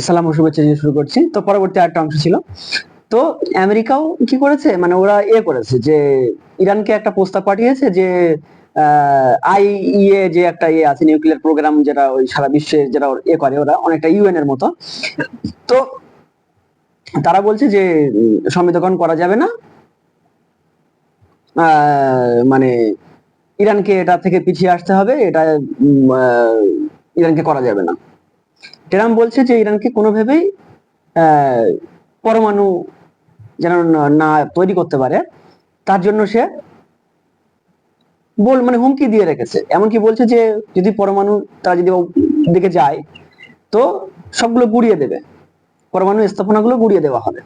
সালাম ও শুভেচ্ছা দিয়ে শুরু করছি। তো পরবর্তী একটা অংশ ছিল। তো আমেরিকাও কি করেছে? মানে ওরা এ করেছে যে ইরানকে একটা প্রস্তাব পাঠিয়েছে যে যে একটা ইয়ে আছে নিউক্লিয়ার প্রোগ্রাম যেটা ওই সারা বিশ্বে যেটা এ করে ওরা অনেকটা ইউএন এর মতো। তো তারা বলছে যে উম, করা যাবে না। মানে ইরানকে এটা থেকে পিছিয়ে আসতে হবে। এটা ইরানকে করা যাবে না। ট্রাম্প বলছে যে ইরানকে কোনোভাবেই পরমাণু যেন না তৈরি করতে পারে, তার জন্য সে বল মানে হুমকি দিয়ে রেখেছে। এমনকি বলছে যে যদি পরমাণু তারা যদি দিকে যায়, তো সবগুলো গুড়িয়ে দেবে। পরমাণু স্থাপনাগুলো গুড়িয়ে দেওয়া হবে।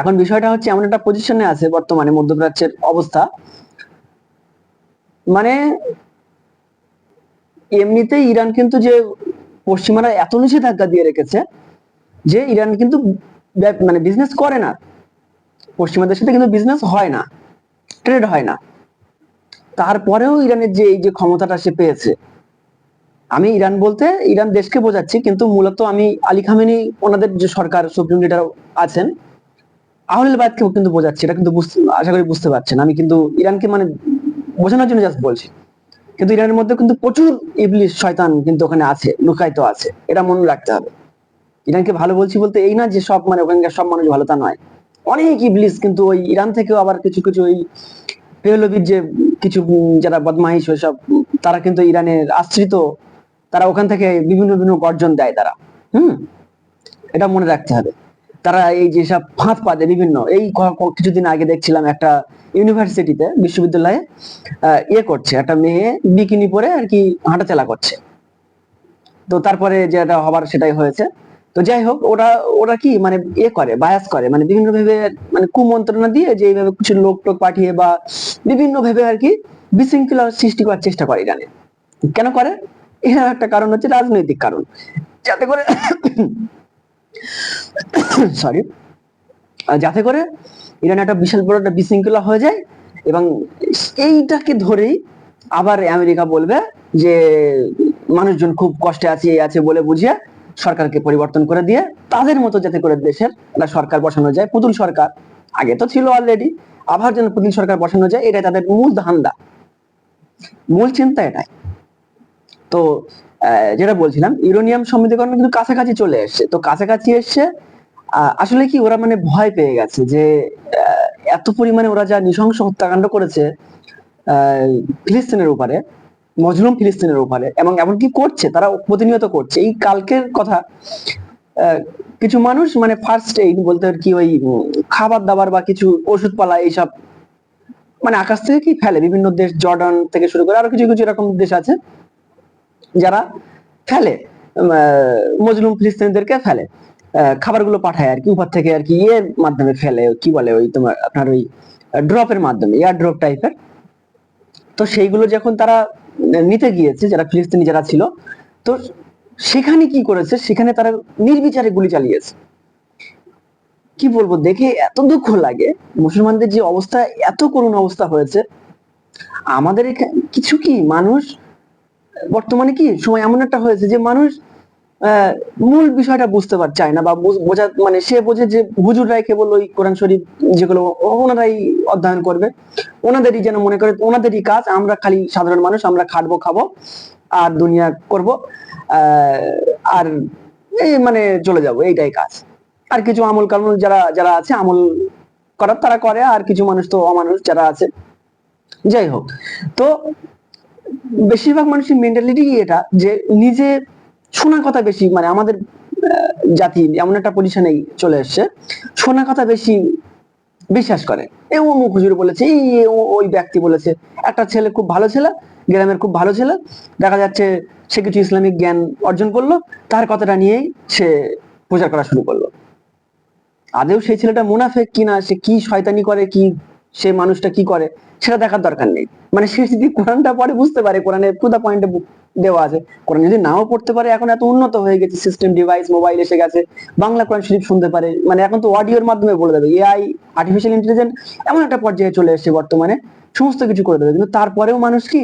এখন বিষয়টা হচ্ছে এমন একটা পজিশনে আছে বর্তমানে মধ্যপ্রাচ্যের অবস্থা। মানে এমনিতেই ইরান কিন্তু যে পশ্চিমারা এত নিষেধাজ্ঞা দিয়ে রেখেছে যে ইরান কিন্তু মানে বিজনেস করে না। পশ্চিমাদের সাথে কিন্তু বিজনেস হয় না ট্রেড হয় না। তারপরেও ইরানের যে এই যে ক্ষমতাটা সে পেয়েছে, আমি ইরান বলতে ইরান দেশকে বোঝাচ্ছি, কিন্তু মূলত আমি আলী খামেনি, ওনাদের যে সরকার সুপ্রিম লিডার আছেন আহলেল বায়দকেও কিন্তু বোঝাচ্ছি, এটা কিন্তু আশা করি বুঝতে পারছেন। আমি কিন্তু ইরানকে মানে বোঝানোর জন্য জাস্ট বলছি। কিন্তু ইরানের মধ্যে কিন্তু প্রচুর ইবলিশ শয়তান কিন্তু ওখানে আছে, লুকায়িত আছে। এটা মনে রাখতে হবে। ইরানকে ভালো বলছি বলতে এই না যে সব মানে ওখানকার সব মানুষ ভালো তা নয়। অনেক ইবলিশ কিন্তু ওই ইরান থেকেও আবার কিছু কিছু ওই পেহলবির যে কিছু যারা বদমাইশ ওইসব, তারা কিন্তু ইরানের আশ্রিত। তারা ওখান থেকে বিভিন্ন বিভিন্ন গর্জন দেয় তারা। হুম? এটা মনে রাখতে হবে। তারা এই যে সব ফাঁদ পাতে বিভিন্ন, এই কিছুদিন আগে দেখছিলাম একটা ইউনিভার্সিটিতে বিশ্ববিদ্যালয়ে ইয়ে করছে, একটা মেয়ে বিকিনি পরে আর কি হাঁটাচলা করছে। তো তারপরে যেটা হবার সেটাই হয়েছে। তো যাই হোক, ওরা ওরা কি মানে এ করে বায়াস করে মানে বিভিন্ন ভাবে মানে কুমন্ত্রণা দিয়ে যে এইভাবে কিছু লোক টোক পাঠিয়ে বা বিভিন্ন ভাবে আর কি বিশৃঙ্খলা সৃষ্টি করার চেষ্টা করে ইরানে কেন করে? এর একটা কারণ হচ্ছে রাজনৈতিক কারণ। যাতে করে সরি যাতে করে ইরানে একটা বিশাল বড় একটা বিশৃঙ্খলা হয়ে যায় এবং এইটাকে ধরেই আবার আমেরিকা বলবে যে মানুষজন খুব কষ্টে আছে, এই আছে বলে বুঝিয়ে সরকারকে পরিবর্তন করে দিয়ে তাদের মতো যাতে করে দেশের একটা সরকার বসানো যায়। পুতুল সরকার আগে তো ছিল অলরেডি আবার যেন পুতুল সরকার বসানো যায়, এটাই তাদের মূল ধান্দা। মূল চিন্তা এটাই। তো যেটা বলছিলাম, ইউরেনিয়াম সমৃদ্ধকরণ কিন্তু কাছাকাছি চলে এসছে। তো কাছাকাছি এসছে আসলে কি ওরা মানে ভয় পেয়ে গেছে যে এত পরিমাণে ওরা যা নৃশংস হত্যাকাণ্ড করেছে ফিলিস্তিনের উপরে, মজলুম ফিলিস্তিনের উপরে, এবং এমনকি করছে, তারা প্রতিনিয়ত করছে। এই কালকের কথা কিছু মানুষ মানে ফার্স্ট এইড বলতে আর কি ওই খাবার দাবার বা কিছু ওষুধ পালা এইসব মানে আকাশ থেকে কি ফেলে? বিভিন্ন দেশ, জর্ডান থেকে শুরু করে আরও কিছু কিছু এরকম দেশ আছে। যারা ফেলে মজলুম ফিলিস্তিনিদেরকে ফেলে। খাবারগুলো পাঠায় আর কি, উপর থেকে আর কি ইয়ের মাধ্যমে ফেলে, কি বলে ওই তোমার আপনার ওই ড্রপের মাধ্যমে এয়ার ড্রপ টাইপের তো সেইগুলো যখন তারা নিতে গিয়েছে, যারা ফিলিস্তিনি যারা ছিল, তো সেখানে কি করেছে? সেখানে তারা নির্বিচারে গুলি চালিয়েছে। কি বলব, দেখে এত দুঃখ লাগে, মুসলমানদের যে অবস্থা, এত করুণ অবস্থা হয়েছে। আমাদের কিছু কি মানুষ বর্তমানে কি সময় এমন একটা হয়েছে যে মানুষ মূল বিষয়টা বুঝতে পার, চায় না বা বোঝা মানে সে বোঝে যে হুজুররাই কেবল ওই কোরআন শরীফ যেগুলো ওনারাই অধ্যয়ন করবে। ওনাদেরই যেন মনে করে, ওনাদেরই কাজ, আমরা খালি সাধারণ মানুষ, আমরা খাটবো, খাব, আর দুনিয়া করব আর এই মানে চলে যাব, এইটাই কাজ। আর কিছু আমল কামল যারা যারা আছে, আমল করার তারা করে, আর কিছু মানুষ তো অমানুষ যারা আছে। যাই হোক, তো বেশিরভাগ মানুষের মেন্টালিটি এটা? যে নিজে শোনা কথা বেশি মানে আমাদের জাতি, এমন একটা পজিশনে চলে এসছে শোনা কথা বেশি বিশ্বাস করে। এ অমুক হুজুর বলেছে, এই ওই ব্যক্তি বলেছে, একটা ছেলে খুব ভালো ছেলে, গ্রামের খুব ভালো ছেলে, দেখা যাচ্ছে সে কিছু ইসলামিক জ্ঞান অর্জন করল, তার কথাটা নিয়েই সে প্রচার করা শুরু করল। আদেও সেই ছেলেটা মুনাফেক কিনা, সে কি শয়তানি করে, কি সে মানুষটা কি করে, সেটা দেখার দরকার নেই। মানে সে যদি কোরআনটা পরে বুঝতে পারে, কোরআনে পুদা পয়েন্টে দেওয়া আছে। কোরআন যদি নাও পড়তে পারে, এখন এত উন্নত হয়ে গেছে সিস্টেম ডিভাইস মোবাইল এসে গেছে, বাংলা কোরআন শরীফ শুনতে পারে। মানে এখন তো অডিওর মাধ্যমে বলে দেবে এআই আর্টিফিশিয়াল ইন্টেলিজেন্স এমন একটা পর্যায়ে চলে এসেছে বর্তমানে, সমস্ত কিছু করে দেবে। কিন্তু তারপরেও মানুষ কি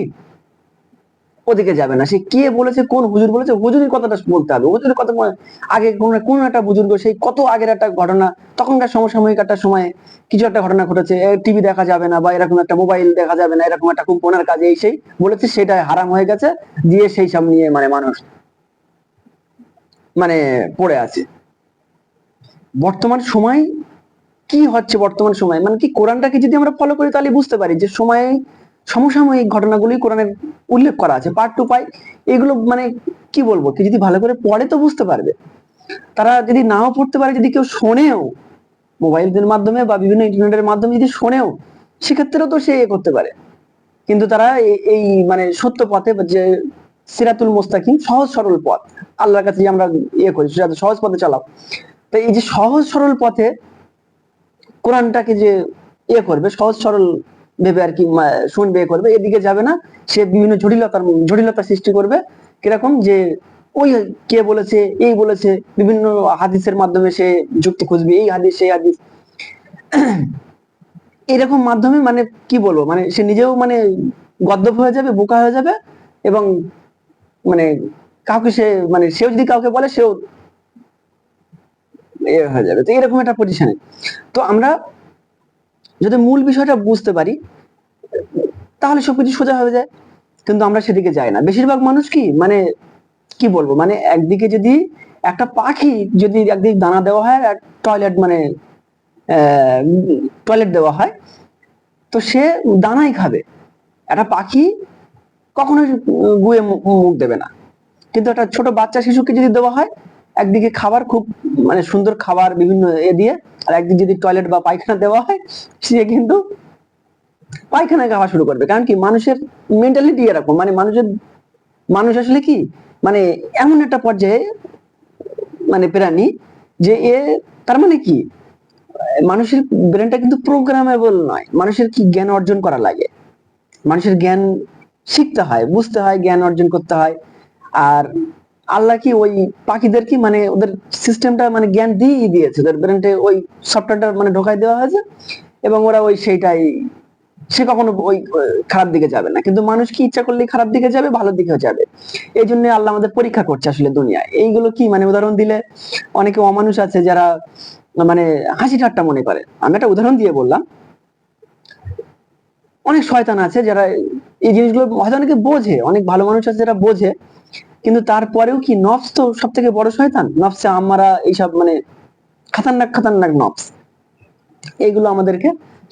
ওদিকে যাবে না। সে কে বলেছে, কোন হুজুর বলেছে হুজুরের কথাটা বলতে হবে। হুজুরের কথা আগে কোন একটা বুজুর্গ, সেই কত আগের একটা ঘটনা, তখনকার সমসাময়িক একটা সময়ে কিছু একটা ঘটনা ঘটেছে টিভি দেখা যাবে না, বা এরকম একটা মোবাইল দেখা যাবে না, এরকম একটা কোনার কাজে, এই সেই বলেছে, সেটা হারাম হয়ে গেছে, দিয়ে সেই সব নিয়ে মানে মানুষ মানে পড়ে আছে। বর্তমান সময় কি হচ্ছে বর্তমান সময়? মানে কি কোরআনটাকে যদি আমরা ফলো করি, তাহলে বুঝতে পারি যে সময়ে সমসাময়িক ঘটনাগুলি কোরআনের উল্লেখ করা আছে পার্ট টু পাই এগুলো মানে কি বলব কি যদি ভালো করে পড়ে তো বুঝতে পারবে। তারা যদি নাও পড়তে পারে, যদি কেউ শোনেও মোবাইলের মাধ্যমে বা বিভিন্ন ইন্টারনেটের মাধ্যমে যদি শোনেও, সেক্ষেত্রেও তো সে এ করতে পারে। কিন্তু তারা এই মানে সত্য পথে যে সিরাতুল মোস্তাকিম সহজ সরল পথ, আল্লাহর কাছে যে আমরা ইয়ে করি সহজ পথে চালাও। তো এই যে সহজ সরল পথে কোরআনটাকে যে ইয়ে করবে, সহজ সরল ভেবে আর কি শুনবে, করবে। এদিকে যাবে না, সে বিভিন্ন জটিলতার জটিলতা সৃষ্টি করবে। কীরকম যে ওই কে বলেছে, এই বলেছে, বিভিন্ন হাদিসের মাধ্যমে সে যুক্তি খুঁজবে, এই হাদিস, সেই হাদিস। এরকম মাধ্যমে মানে কি বলব মানে সে নিজেও মানে গদ্দপ হয়ে যাবে, বোকা হয়ে যাবে এবং মানে কাউকে সে মানে সেও যদি কাউকে বলে, সেও এ হয়ে যাবে। তো এরকম একটা পজিশনে তো আমরা যদি মূল বিষয়টা বুঝতে পারি, তাহলে সবকিছু সোজা হয়ে যায়। কিন্তু আমরা সেদিকে যাই না। বেশিরভাগ মানুষ কি মানে কি বলব মানে একদিকে যদি একটা পাখি যদি একদিকে দানা দেওয়া হয় আর টয়লেট মানে টয়লেট দেওয়া হয়, তো সে দানাই খাবে। একটা পাখি কখনোই গুয়ে মুখ দেবে না। কিন্তু একটা ছোট বাচ্চা শিশুকে যদি দেওয়া হয় একদিকে খাবার খুব মানে সুন্দর খাবার বিভিন্ন এ দিয়ে, আর একদিন যদি টয়লেট বা পায়খানা দেওয়া হয়, সে কিন্তু পায়খানা খাওয়া শুরু করবে। কারণ কি? মানুষের মেন্টালিটি এরকম। মানে মানুষের, মানুষ আসলে কি? মানে এমন একটা পর্যায়ে মানে প্রাণী যে এ, তার মানে কি? মানুষের ব্রেনটা কিন্তু প্রোগ্রামেবল নয়। মানুষের কি জ্ঞান অর্জন করা লাগে? মানুষের জ্ঞান শিখতে হয়, বুঝতে হয়, জ্ঞান অর্জন করতে হয়। আর আল্লাহ কি ওই পাখিদের কি মানে ওদের সিস্টেমটা মানে জ্ঞান দিয়েই দিয়েছে? ওদের ব্রেনটে ওই সফটওয়্যারটা মানে ঢোকাই দেওয়া হয়েছে এবং ওরা ওই সেইটাই, সে কখনো ওই খারাপ দিকে যাবে না। কিন্তু মানুষ কি ইচ্ছা করলে খারাপ দিকে যাবে, ভালো দিকেও যাবে। এই জন্য আল্লাহ আমাদের পরীক্ষা করছে আসলে দুনিয়ায়। এইগুলো কি মানে উদাহরণ দিলে অনেকে অমানুষ আছে যারা মানে হাসি ঠাট্টা মনে করে। আমি একটা উদাহরণ দিয়ে বললাম। অনেক শয়তান আছে যারা এই জিনিসগুলো হয়তো অনেকে বোঝে, অনেক ভালো মানুষ আছে যারা বোঝে। কিন্তু তারপরেও কি নফস তো সব থেকে বড় শয়তান? নফসে আমরা এইসব মানে খাতারনাক খাতারনাক নফস। এগুলো আমাদেরকে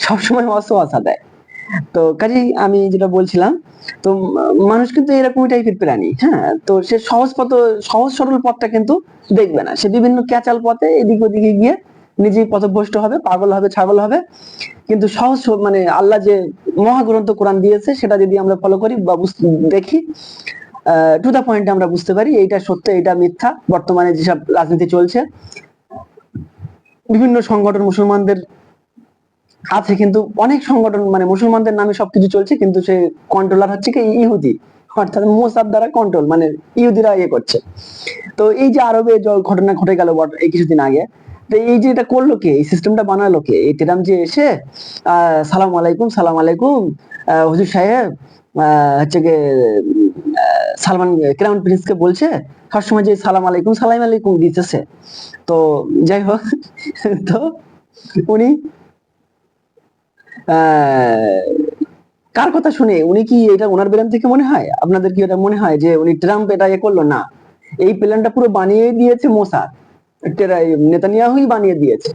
সবসময় অসোয়াশা দেয়। তো কাজেই আমি যেটা বলছিলাম, তো মানুষ কিন্তু এরকমই টাইপের প্রাণী হ্যাঁ? তো সে সহজ পথ, সহজ সরল পথটা কিন্তু দেখবে না। সে বিভিন্ন ক্যাচাল পথে এদিক ওদিকে গিয়ে নিজেই পথভ্রষ্ট হবে, পাগল হবে, ছাগল হবে। কিন্তু সহজ মানে আল্লাহ যে মহাগ্রন্থ কোরআন দিয়েছে, সেটা যদি আমরা ফলো করি বা দেখি টু দা পয়েন্টে আমরা বুঝতে পারি এইটা সত্য, এইটা মিথ্যা, বর্তমানে যেসব রাজনীতি চলছে। বিভিন্ন সংগঠন মুসলমানদের আছে কিন্তু অনেক সংগঠন মানে মুসলমানদের নামে সবকিছু চলছে, কিন্তু সে কন্ট্রোলার হচ্ছে কি ইহুদি। অর্থাৎ মোসাদ দ্বারা কন্ট্রোল মানে ইহুদিরা ইয়ে করছে। তো এই যে আরবে ঘটনা ঘটে গেল এই কিছুদিন আগে, তো এই যে এটা করল কে? এই সিস্টেমটা বানালো কে? এই টেরাম যে এসে সালাম আলাইকুম সালাম আলাইকুম হুজুর সাহেব হচ্ছে সালমান ক্রাউন প্রিন্সকে বলছে, সবসময় যে সালাম আলাইকুম সালাম আলাইকুম দিতেছে। তো যাই হোক, তো উনি কার কথা শুনে? উনি কি এটা ওনার ব্রেন থেকে মনে হয়? আপনাদের কি এটা মনে হয় যে উনি ট্রাম্প এটা এ করল? না। এই প্ল্যানটা পুরো বানিয়ে দিয়েছে মোসাদ নেতানিয়াহুই বানিয়ে দিয়েছে।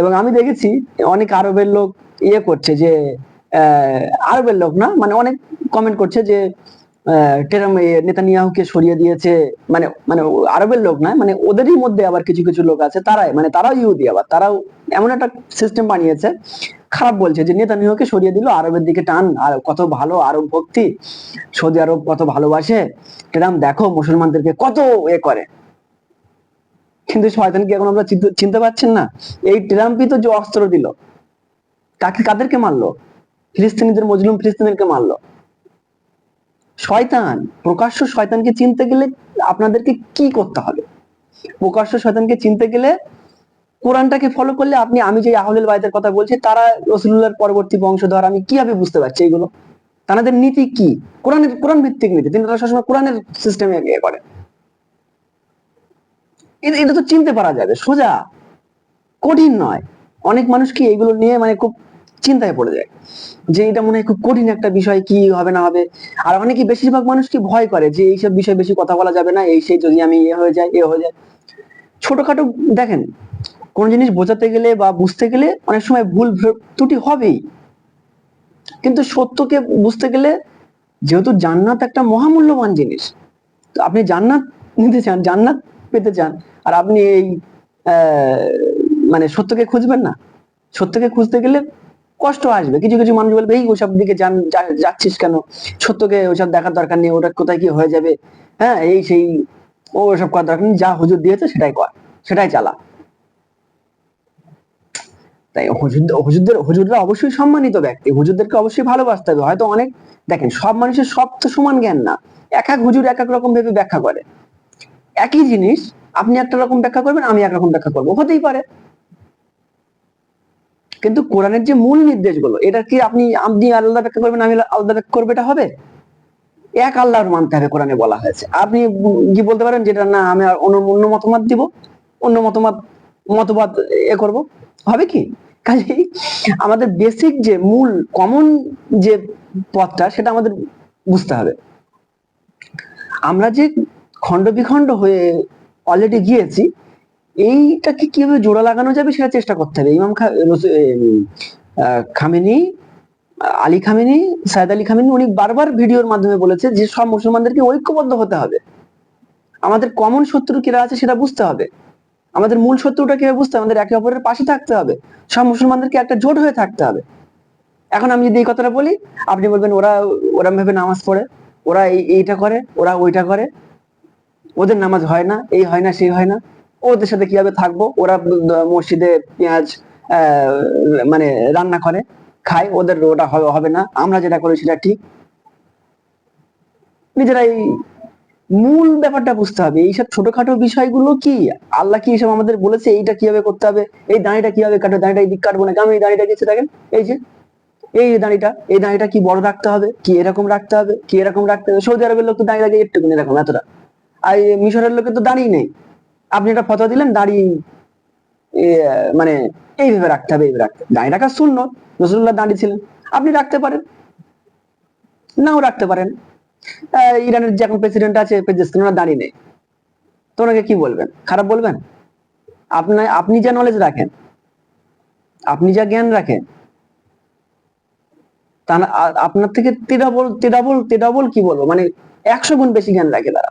এবং আমি দেখেছি অনেক আরবের লোক ইয়ে করছে যে আরবের লোক না মানে অনেক কমেন্ট করছে যে টেরাম নেতানিয়াহুকে সরিয়ে দিয়েছে? মানে মানে আরবের লোক না মানে ওদেরই মধ্যে আবার কিছু কিছু লোক আছে, তারাই মানে তারাও ইহুদি আবার, তারাও এমন একটা সিস্টেম বানিয়েছে, খারাপ বলছে যে নেতানিয়াহুকে সরিয়ে দিল, আরবের দিকে টান, আর কত ভালো আরব ভক্তি, সৌদি আরব কত ভালোবাসে টেরাম দেখো মুসলমানদেরকে কত এ করে। কিন্তু শয়তানকে এখন আমরা চিনতে- চিনতে পারছেন না? এই ট্রাম্পই তো যে অস্ত্র দিল, তাকে কাদেরকে মারলো? ফিলিস্তিনিদের মজলুম ফিলিস্তিনিদেরকে মারলো। শয়তান, প্রকাশ্য শয়তানকে চিনতে গেলে আপনাদেরকে কি করতে হবে? প্রকাশ্য শয়তানকে চিনতে গেলে কোরআনটাকে ফলো করলে আপনি, আমি যে আহলেল বাইতের কথা বলছি, তারা রসুল্লাহর পরবর্তী বংশধর, আমি কীভাবে বুঝতে পারছি এগুলো? তাদের নীতি কি? কোরআনের কোরআন ভিত্তিক নীতি। তিনি তারা সবসময় কোরআনের সিস্টেমে ইয়ে করে এটা তো চিনতে পারা যাবে। সোজা, কঠিন নয়। অনেক মানুষ কি এগুলো নিয়ে মানে খুব চিন্তায় পড়ে যায় যে এটা মনে হয় খুব কঠিন একটা বিষয়, কি হবে না হবে। আর অনেকে বেশিরভাগ মানুষ কি ভয় করে যে এইসব বিষয়ে বেশি কথা বলা যাবে না, এই সেই যদি আমি এ হয়ে যায় এ হয়ে যায় ছোটখাটো, দেখেন, কোন জিনিস বোঝাতে গেলে বা বুঝতে গেলে অনেক সময় ভুল ত্রুটি হবেই। কিন্তু সত্যকে বুঝতে গেলে যেহেতু জান্নাত একটা মহামূল্যবান জিনিস, তো আপনি জান্নাত নিতে চান, জান্নাত পেতে চান, আর আপনি এই মানে সত্যকে খুঁজবেন না। সত্যকে খুঁজতে গেলে কষ্ট আসবে। কিছু কিছু মানুষ বলবে, এই ওসব দিকে যান যাচ্ছিস কেন? সত্যকে ওসব দেখার দরকার নেই, ওটা কোথায় কি হয়ে যাবে? হ্যাঁ এই সেই, ও ওসব করার দরকার নেই, যা হুজুর দিয়েছে সেটাই কর, সেটাই চালা। তাই হুজুরদের, হুজুররা অবশ্যই সম্মানিত ব্যক্তি, হুজুরদেরকে অবশ্যই ভালোবাসতে হবে। হয়তো অনেক, দেখেন, সব মানুষের সব তো সমান জ্ঞান না। এক এক হুজুর এক এক রকম ভেবে ব্যাখ্যা করে। একই জিনিস, আপনি একটা রকম ব্যাখ্যা করবেন, আমি একরকম ব্যাখ্যা করব। হতেই পারে। কিন্তু কোরআনের যে মূল নির্দেশগুলো, এটা কি আপনি আপনি আলাদা ব্যাখ্যা করবেন, আমি আলাদা ব্যাখ্যা করব, এটা হবে? এক আল্লাহর মানতে হবে কোরআনে বলা হয়েছে। আপনি কি বলতে পারেন যেটা না, আমি আর অন্য অন্য মতামত দিব? অন্য মতামত, মতবাদ এ করব? হবে কি? কাজেই আমাদের বেসিক যে মূল কমন যে পথটা, সেটা আমাদের বুঝতে হবে। আমরা যে খণ্ড বিখণ্ড হয়ে অলরেডি গিয়েছি এইটাকে কীভাবে জোড়া লাগানো যাবে সেটা চেষ্টা করতে হবে। ইমাম Khamenei, Ali Khamenei, Saeed Ali Khamenei, উনি বারবার ভিডিওর মাধ্যমে বলেছে যে সব মুসলমানদেরকে ঐক্যবদ্ধ হতে হবে। আমাদের কমন শত্রু কিরা আছে সেটা বুঝতে হবে। আমাদের মূল শত্রুটা কীভাবে বুঝতে হবে? আমাদের একে অপরের পাশে থাকতে হবে। সব মুসলমানদেরকে একটা জোট হয়ে থাকতে হবে। এখন আমি যদি এই কথাটা বলি, আপনি বলবেন ওরা ওরা ভেবে নামাজ পড়ে, ওরা এই, এইটা করে, ওরা ওইটা করে, ওদের নামাজ হয় না, এই হয় না, সেই হয় না। ওদের সাথে কীভাবে থাকব? ওরা মসজিদে পেঁয়াজ মানে রান্না করে, খায়, ওদের ওটা হবে না। আমরা যেটা করি সেটা ঠিক। নিজেরাই মূল ব্যাপারটা বুঝতে হবে। এইসব ছোটখাটো বিষয়গুলো কি? আল্লাহ কি এসব আমাদের বলেছে? এইটা কীভাবে করতে হবে? এই দাঁড়িটা কীভাবে কাটবে? দাঁড়িটা এদিক কাটবো না আমি এই দাঁড়িটা গেছে দেখেন। এই যে, এই দাঁড়িটা এই দাঁড়িটা কি বড় রাখতে হবে? কি এরকম রাখতে হবে? কি এরকম রাখতে হবে? সৌদি আরবের লোক তো দাঁড়িয়ে রাখে একটু এরকম এতটা। আর এই মিশরের লোকের তো দাঁড়িয়ে নেই। আপনি একটা ফটো দিলেন দাড়ি মানে এইভাবে রাখতে হবে, এইভাবে রাখতে হবে। দাঁড়ি রাখা শূন্য রসুল্লাহ দাঁড়িয়ে ছিলেন আপনি রাখতে পারেন, নাও রাখতে পারেন। ইরানের যে এখন প্রেসিডেন্ট আছে ওনার দাঁড়িয়ে নেই। তো ওনাকে কি বলবেন? খারাপ বলবেন? আপনার আপনি যা নলেজ রাখেন, আপনি যা জ্ঞান রাখেন, তা আপনার থেকে তেডাবল তেডাবল তেডাবল কি বলব? মানে একশো গুণ বেশি জ্ঞান রাখে তারা।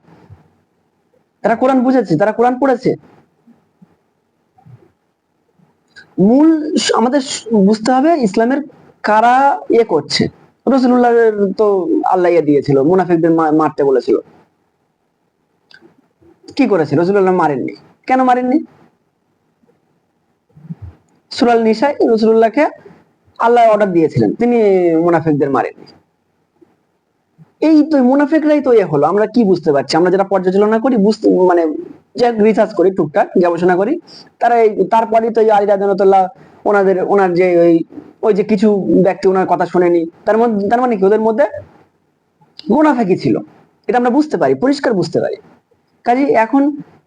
তারা কোরআন বুঝেছে, তারা কোরআন পড়েছে। মূল আমাদের বুঝতে হবে ইসলামের কারা ইয়ে করছে। রসুল্লাহ তো আল্লাহ ইয়ে দিয়েছিল, মুনাফিকদের মারতে বলেছিল। কি করেছে? রসুল্লাহ মারেননি। কেন মারেননি? সুরাল নিশাই রসুল্লাহকে আল্লাহ অর্ডার দিয়েছিলেন, তিনি মুনাফিকদের মারেননি। এই তো মুনাফিকরাই তো ইয়ে হলো, আমরা কি বুঝতে পারছি? আমরা যারা পর্যালোচনা করি, বুঝতে মানে যে রিসার্চ করি, টুকটাক গবেষণা করি, তারা এই তারপরে তো এই রাজনতুল্লাহ ওনাদের, ওনার যে ওই ওই যে কিছু ব্যক্তি ওনার কথা শোনেনি, তার মধ্যে, তার মানে কি, ওদের মধ্যে মুনাফেকি ছিল। এটা আমরা বুঝতে পারি, পরিষ্কার বুঝতে পারি। কাজে এখন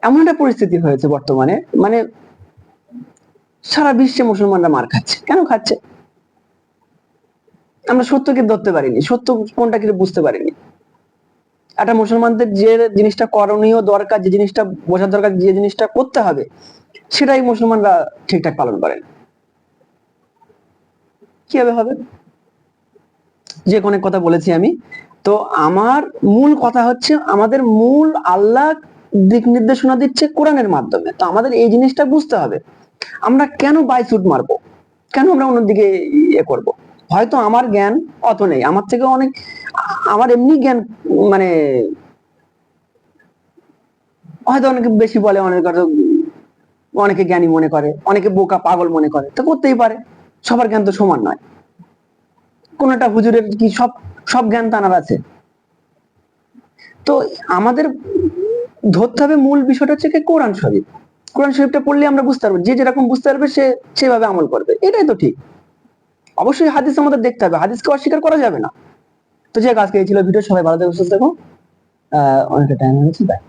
এমন একটা পরিস্থিতি হয়েছে বর্তমানে মানে সারা বিশ্বে মুসলমানরা মার খাচ্ছে। কেন খাচ্ছে? আমরা সত্যকে ধরতে পারিনি। সত্য কোনটা কিন্তু বুঝতে পারিনি। একটা মুসলমানদের যে জিনিসটা করণীয় দরকার, যে জিনিসটা বোঝার দরকার, যে জিনিসটা করতে হবে, সেটাই মুসলমানরা ঠিকঠাক পালন করেন। কীভাবে হবে? যে অনেক কথা বলেছি আমি। তো আমার মূল কথা হচ্ছে, আমাদের মূল আল্লাহ দিক নির্দেশনা দিচ্ছে কোরআনের মাধ্যমে। তো আমাদের এই জিনিসটা বুঝতে হবে। আমরা কেন বাইসুট মারবো? কেন আমরা অন্যদিকে ইয়ে করব? হয়তো আমার জ্ঞান অত নেই। আমার থেকে অনেক, আমার এমনি জ্ঞান মানে হয়তো অনেকে বেশি বলে, অনেকে অনেকে জ্ঞানী মনে করে, অনেকে বোকা পাগল মনে করে। তো করতেই পারে। সবার জ্ঞান তো সমান নয়। কোনটা হুজুরের কি সব সব জ্ঞান তানার আছে? তো আমাদের ধরতে হবে মূল বিষয়টা হচ্ছে কোরআন শরীফ। কোরআন শরীফটা পড়লে আমরা বুঝতে পারব, যে যেরকম বুঝতে পারবে সে সেভাবে আমল করবে। এটাই তো ঠিক। অবশ্যই হাদিস আমাদের দেখতে হবে। হাদিসকে অস্বীকার করা যাবে না। তো যে আজকে ছিল ভিডিও। সবাই ভালো থাকবে সুস্থ থাকুন আহ, অনেকটা টাইম হয়েছে বাই